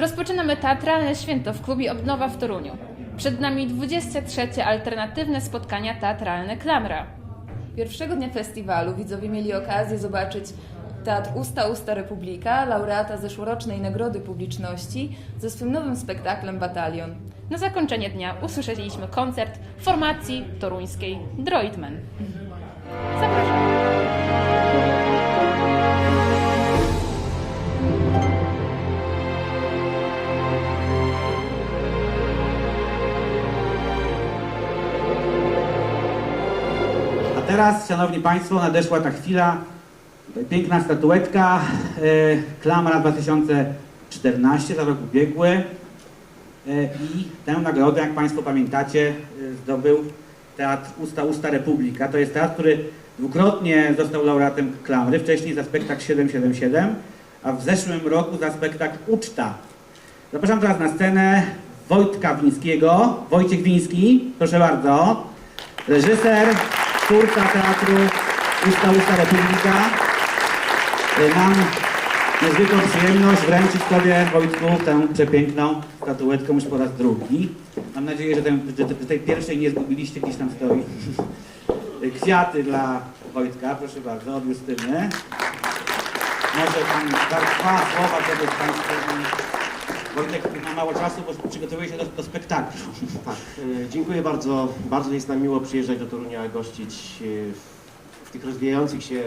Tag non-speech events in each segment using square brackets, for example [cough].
Rozpoczynamy teatralne święto w klubie Obnowa w Toruniu. Przed nami 23. alternatywne spotkania teatralne Klamra. Pierwszego dnia festiwalu widzowie mieli okazję zobaczyć Teatr Usta Usta Republika, laureata zeszłorocznej Nagrody Publiczności ze swym nowym spektaklem Batalion. Na zakończenie dnia usłyszeliśmy koncert formacji toruńskiej Droidman. Zapraszam. Teraz, Szanowni Państwo, nadeszła ta chwila, piękna statuetka, e, Klamra 2014 za rok ubiegły e, i tę nagrodę, jak Państwo pamiętacie, e, zdobył Teatr Usta Usta Republika. To jest teatr, który dwukrotnie został laureatem Klamry, wcześniej za spektakl 777, a w zeszłym roku za spektakl Uczta. Zapraszam teraz na scenę Wojtka Wińskiego. Wojciech Wiński, proszę bardzo. Reżyser, twórca teatru Usta Usta Republika. Y, Mam niezwykłą przyjemność wręczyć Tobie, Wojtku, tę przepiękną statuetkę już po raz drugi. Mam nadzieję, że, tę, że te- że tej pierwszej nie zgubiliście, gdzieś tam stoi. Y, Kwiaty dla Wojtka, proszę bardzo, od Justyny. Może Pan dwa, słowa, żeby Państwo... Wojtek ma mało czasu, bo przygotowuje się do, do spektaklu. Tak, e, dziękuję bardzo. Bardzo jest nam miło przyjeżdżać do Torunia, gościć e, w, tych rozwijających się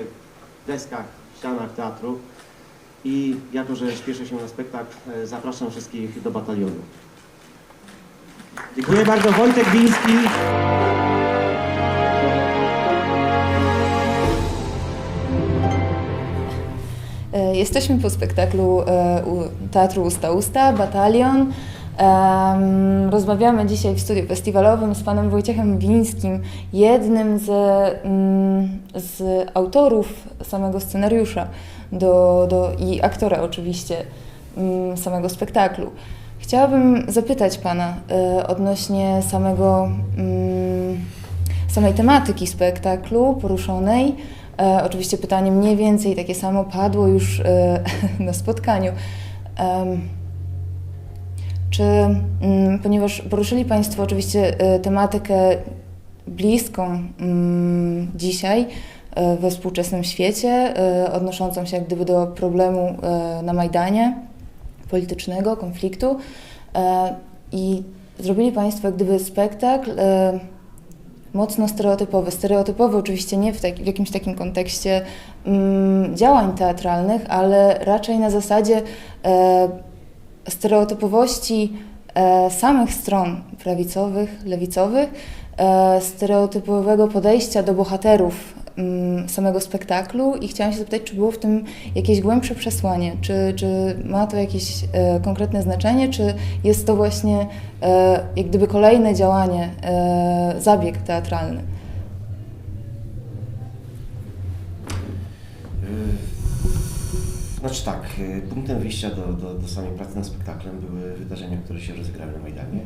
deskach, ścianach teatru. I jako, że śpieszę się na spektakl, e, zapraszam wszystkich do batalionu. Dziękuję bardzo. Wojtek Wiński. Jesteśmy po spektaklu e, Teatru Usta Usta, Batalion. Rozmawiamy dzisiaj w studiu festiwalowym z panem Wojciechem Wińskim, jednym z, mm, z autorów samego scenariusza do, do, i aktora oczywiście mm, samego spektaklu. Chciałabym zapytać pana e, odnośnie samego, mm, samej tematyki spektaklu poruszonej. E, oczywiście pytanie mniej więcej takie samo padło już e, [laughs] na spotkaniu. Em, czy, mm, ponieważ poruszyli Państwo oczywiście e, tematykę bliską mm, dzisiaj e, we współczesnym świecie, e, odnoszącą się jak gdyby do problemu e, na Majdanie, politycznego konfliktu e, i zrobili Państwo jak gdyby spektakl e, mocno stereotypowy. Stereotypowy oczywiście nie w, tak, w jakimś takim kontekście mm, działań teatralnych, ale raczej na zasadzie e, stereotypowości e, samych stron prawicowych, lewicowych, e, stereotypowego podejścia do bohaterów samego spektaklu i chciałam się zapytać, czy było w tym jakieś głębsze przesłanie, czy, czy ma to jakieś e, konkretne znaczenie, czy jest to właśnie e, jak gdyby kolejne działanie, e, zabieg teatralny. E, Znaczy tak, e, punktem wyjścia do, do, do samej pracy nad spektaklem były wydarzenia, które się rozegrały na Majdanie.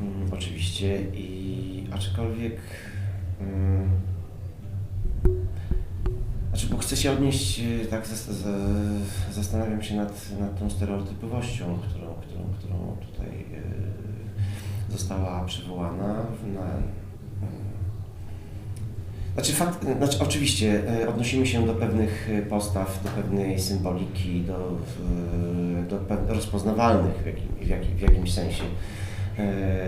Mm, oczywiście i aczkolwiek mm, znaczy, bo chcę się odnieść, e, tak zas- za- zastanawiam się nad, nad tą stereotypowością, którą, którą, którą tutaj e, została przywołana na, znaczy, fakt, znaczy oczywiście e, odnosimy się do pewnych postaw, do pewnej symboliki, do, do rozpoznawalnych w, jakim, w, jakim, w jakimś sensie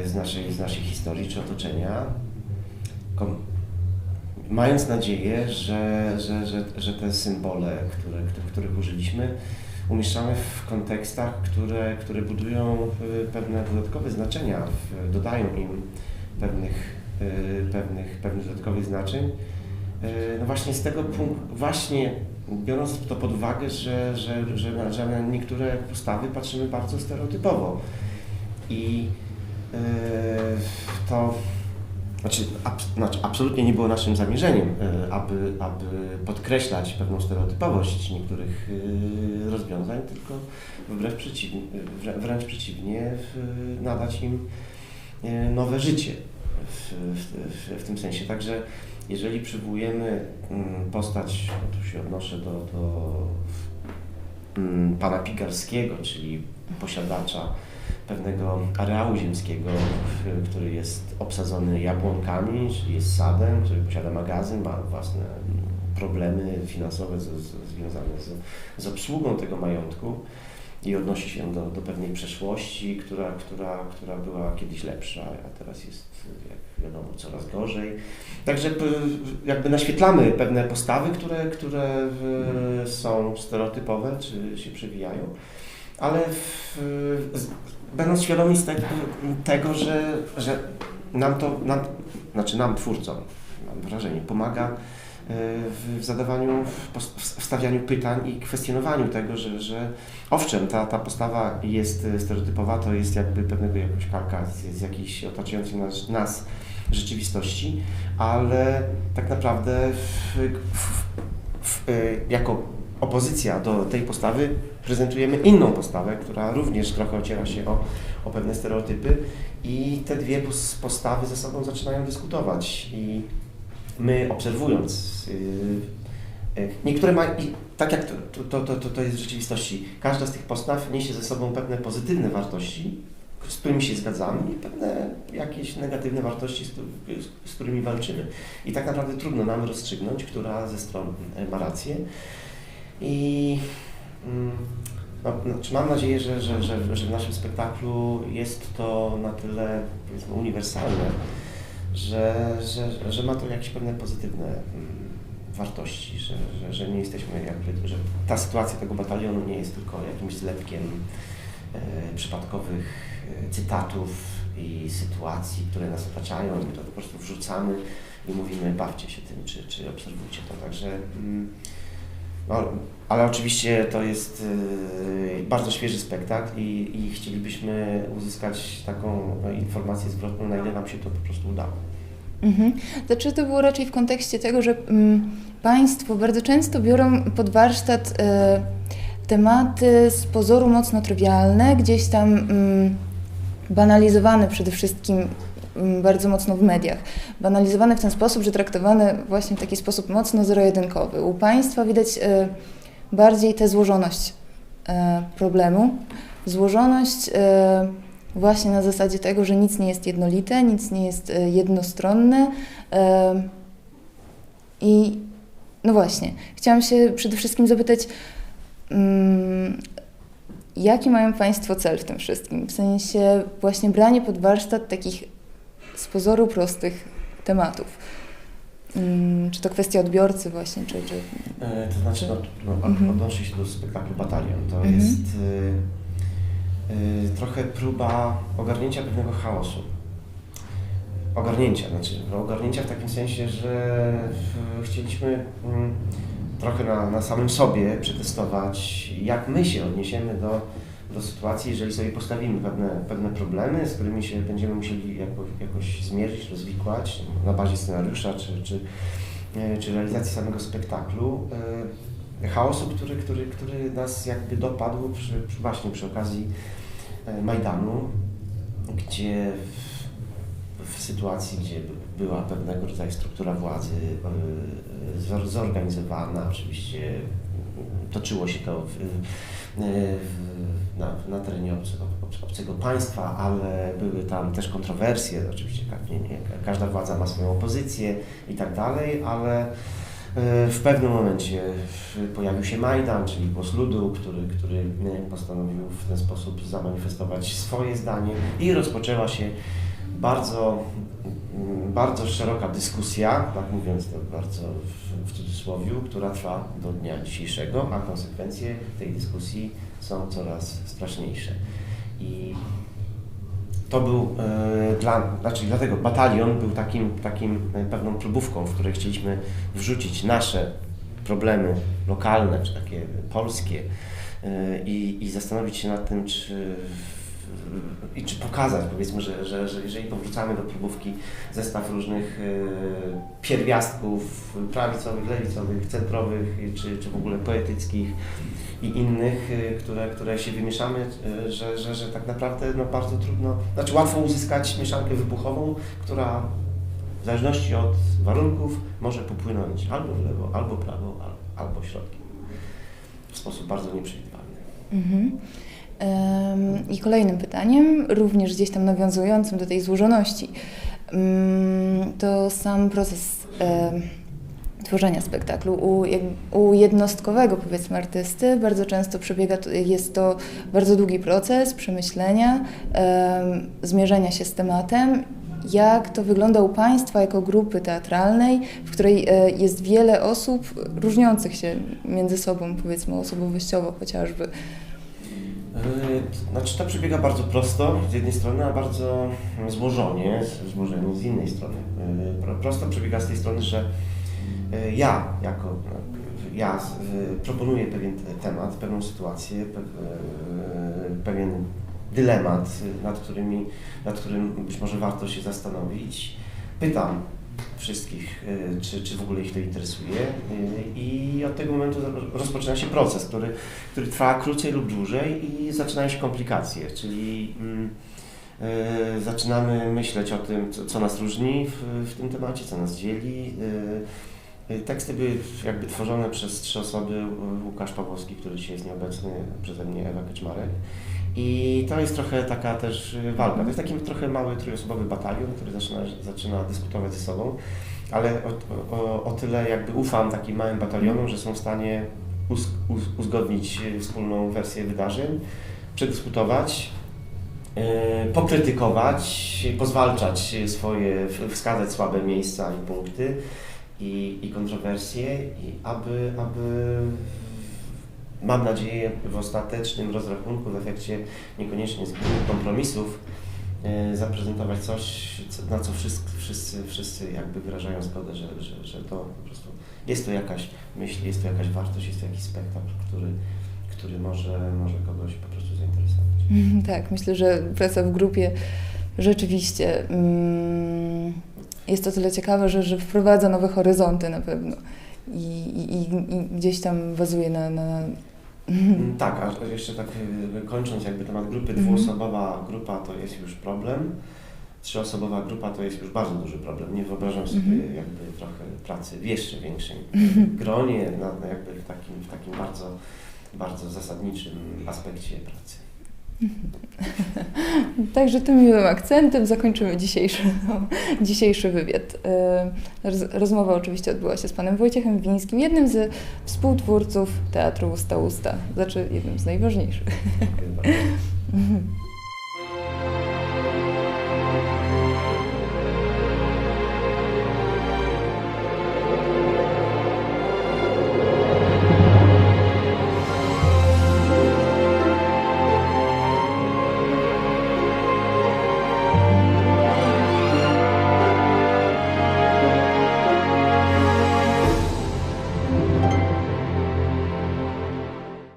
z naszej, z naszej historii czy otoczenia. Mając nadzieję, że, że, że, że te symbole, które, których- użyliśmy, umieszczamy w kontekstach, które, które budują e, pewne dodatkowe znaczenia, dodają im pewnych, e, pewnych, pewnych dodatkowych znaczeń. E, No właśnie z tego punktu, właśnie biorąc to pod uwagę, że, że, że, że na niektóre postawy patrzymy bardzo stereotypowo. I to znaczy, abs, znaczy, absolutnie nie było naszym zamierzeniem, e, aby, aby podkreślać pewną stereotypowość niektórych e, rozwiązań, tylko wbrew przeciwnie, wrę- wręcz przeciwnie, nadać im e, nowe życie w, w, w, w tym sensie. Także jeżeli przywołujemy mm, postać, tu się odnoszę do, do mm, pana Pigarskiego, czyli posiadacza pewnego areału ziemskiego, który jest obsadzony jabłonkami, czyli jest sadem, który posiada magazyn, ma własne problemy finansowe z, z, związane z, z obsługą tego majątku i odnosi się do, do pewnej przeszłości, która, która, która była kiedyś lepsza, a teraz jest, jak wiadomo, coraz gorzej. Także jakby naświetlamy pewne postawy, które, które w, są stereotypowe, czy się przewijają, ale w, będąc świadomi z tego, że, że nam to, nam, znaczy nam twórcom, mam wrażenie, pomaga w, w zadawaniu, w, stawianiu pytań i kwestionowaniu tego, że, że owszem, ta, ta postawa jest e, stereotypowa, to jest jakby pewnego jakaś kalka z, z jakiejś otaczającej nas, nas rzeczywistości, ale tak naprawdę w, w, w, e, jako opozycja do tej postawy prezentujemy inną postawę, która również trochę ociera się o, o pewne stereotypy i te dwie pos- postawy ze sobą zaczynają dyskutować i my obserwując yy, niektóre ma i tak jak to, to, to, to, to jest w rzeczywistości, każda z tych postaw niesie ze sobą pewne pozytywne wartości, z którymi się zgadzamy i pewne jakieś negatywne wartości, z, któ- z którymi walczymy. I tak naprawdę trudno nam rozstrzygnąć, która ze stron ma rację. I mm, no, znaczy mam nadzieję, że, że, że, że w naszym spektaklu jest to na tyle uniwersalne, że, że, że ma to jakieś pewne pozytywne mm, wartości, że, że, że nie jesteśmy jakby, że ta sytuacja tego batalionu nie jest tylko jakimś zlepkiem e, przypadkowych e, cytatów i sytuacji, które nas otaczają, my to po prostu wrzucamy i mówimy bawcie się tym, czy, czy obserwujcie to. Także mm, no, ale oczywiście to jest y, bardzo świeży spektakl i, i chcielibyśmy uzyskać taką no, informację zwrotną, na ile nam się to po prostu udało. Mhm. Znaczy to było raczej w kontekście tego, że mm, Państwo bardzo często biorą pod warsztat e, tematy z pozoru mocno trywialne, gdzieś tam mm, banalizowane przede wszystkim bardzo mocno w mediach. Banalizowane w ten sposób, że traktowane właśnie w taki sposób mocno zero-jedynkowy. U Państwa widać e, bardziej tę złożoność e, problemu. Złożoność e, właśnie na zasadzie tego, że nic nie jest jednolite, nic nie jest jednostronne. I no właśnie, chciałam się przede wszystkim zapytać, mm, jaki mają Państwo cel w tym wszystkim? W sensie właśnie branie pod warsztat takich z pozoru prostych tematów. Mm, Czy to kwestia odbiorcy właśnie, czy... czy... E, to znaczy, no, no, Mhm. odnoszę się do spektaklu Batalion. To Mhm. jest y, y, trochę próba ogarnięcia pewnego chaosu. Ogarnięcia, znaczy no, ogarnięcia w takim sensie, że chcieliśmy mm, trochę na, na samym sobie przetestować, jak my się odniesiemy do, do sytuacji, jeżeli sobie postawimy pewne, pewne problemy, z którymi się będziemy musieli jako, jakoś zmierzyć, rozwikłać na bazie scenariusza czy, czy, e, czy realizacji samego spektaklu. e, Chaosu, który, który, który nas jakby dopadł przy, przy właśnie przy okazji e, Majdanu, gdzie w, w sytuacji, gdzie by- była pewnego rodzaju struktura władzy zor- zorganizowana, oczywiście toczyło się to w, w, na, na terenie obce, ob- obcego państwa, ale były tam też kontrowersje, oczywiście tak, nie, nie, każda władza ma swoją opozycję i tak dalej, ale e, w pewnym momencie pojawił się Majdan, czyli głos ludu, który, który postanowił w ten sposób zamanifestować swoje zdanie i rozpoczęła się bardzo, mm, bardzo szeroka dyskusja, tak mówiąc to bardzo w, cudzysłowie, która trwa do dnia dzisiejszego, a konsekwencje tej dyskusji są coraz straszniejsze. I to był e, dla, znaczy dlatego batalion był takim, takim e, pewną próbówką, w której chcieliśmy wrzucić nasze problemy lokalne, czy takie polskie e, i, i zastanowić się nad tym, czy i czy pokazać, powiedzmy, że, że, że jeżeli powrzucamy do próbówki zestaw różnych e, pierwiastków prawicowych, lewicowych, centrowych, czy, czy w ogóle poetyckich i innych, e, które, które się wymieszamy, e, że, że, że tak naprawdę no, bardzo trudno, znaczy łatwo uzyskać mieszankę wybuchową, która w zależności od warunków może popłynąć albo w lewo, albo prawo, al- albo środkiem. W sposób bardzo nieprzewidywalny. Mhm. I kolejnym pytaniem, również gdzieś tam nawiązującym do tej złożoności, to sam proces tworzenia spektaklu. U, jednostkowego, powiedzmy, artysty bardzo często przebiega, jest to bardzo długi proces przemyślenia, em, zmierzenia się z tematem. Jak to wygląda u Państwa jako grupy teatralnej, w której e, jest wiele osób różniących się między sobą, powiedzmy osobowościowo chociażby? Yy, Znaczy to przebiega bardzo prosto z jednej strony, a bardzo złożonie, z- złożenie z innej strony. Pro- Prosto przebiega z tej strony, że yy, ja jako ja proponuję pewien te- temat, pewną sytuację, pe- pewien dylemat, nad, którymi, nad którym być może warto się zastanowić. Pytam wszystkich, yy, czy, czy w ogóle ich to interesuje yy, i od tego momentu rozpoczyna się proces, który który trwa krócej lub dłużej i zaczynają się komplikacje, czyli mm, e, zaczynamy myśleć o tym, co, nas różni w, w tym temacie, co nas dzieli. Teksty były jakby tworzone przez trzy osoby, Łukasz Pawłowski, który dzisiaj jest nieobecny, przeze mnie Ewa Kaczmarek. I to jest trochę taka też walka. To jest taki trochę mały trójosobowy batalion, który zaczyna, zaczyna dyskutować ze sobą, ale o, o, o tyle jakby ufam takim małym batalionom, że są w stanie uz, uz, uzgodnić e, wspólną wersję wydarzeń, przedyskutować, e, pokrytykować, pozwalczać swoje, wskazać słabe miejsca i punkty i, i kontrowersje, i aby, aby mam nadzieję w ostatecznym rozrachunku, w efekcie niekoniecznie zbędnych kompromisów, e, zaprezentować coś, co- na co wszyscy, wszyscy, wszyscy jakby wyrażają zgodę, że, że, że to po prostu jest to jakaś myśl, jest to jakaś wartość, jest to jakiś spektakl, który, który może, może kogoś po prostu zainteresować. Mhm, Tak, myślę, że praca w grupie rzeczywiście mm, jest to tyle ciekawe, że, że wprowadza nowe horyzonty na pewno i, i, i- gdzieś tam bazuje na. na Mm, Tak, a jeszcze tak y, kończąc jakby temat grupy, Mhm. dwuosobowa grupa to jest już problem, trzyosobowa grupa to jest już bardzo duży problem. Nie wyobrażam sobie Mhm. jakby trochę pracy w jeszcze większym gronie, na, na jakby w takim, w takim bardzo, bardzo zasadniczym aspekcie pracy. [laughs] Także tym miłym akcentem zakończymy dzisiejszy, [laughs] dzisiejszy wywiad. E, roz- Rozmowa oczywiście odbyła się z panem Wojciechem Wińskim, jednym z współtwórców Teatru Usta Usta, znaczy jednym z najważniejszych. Dziękuję bardzo. [laughs]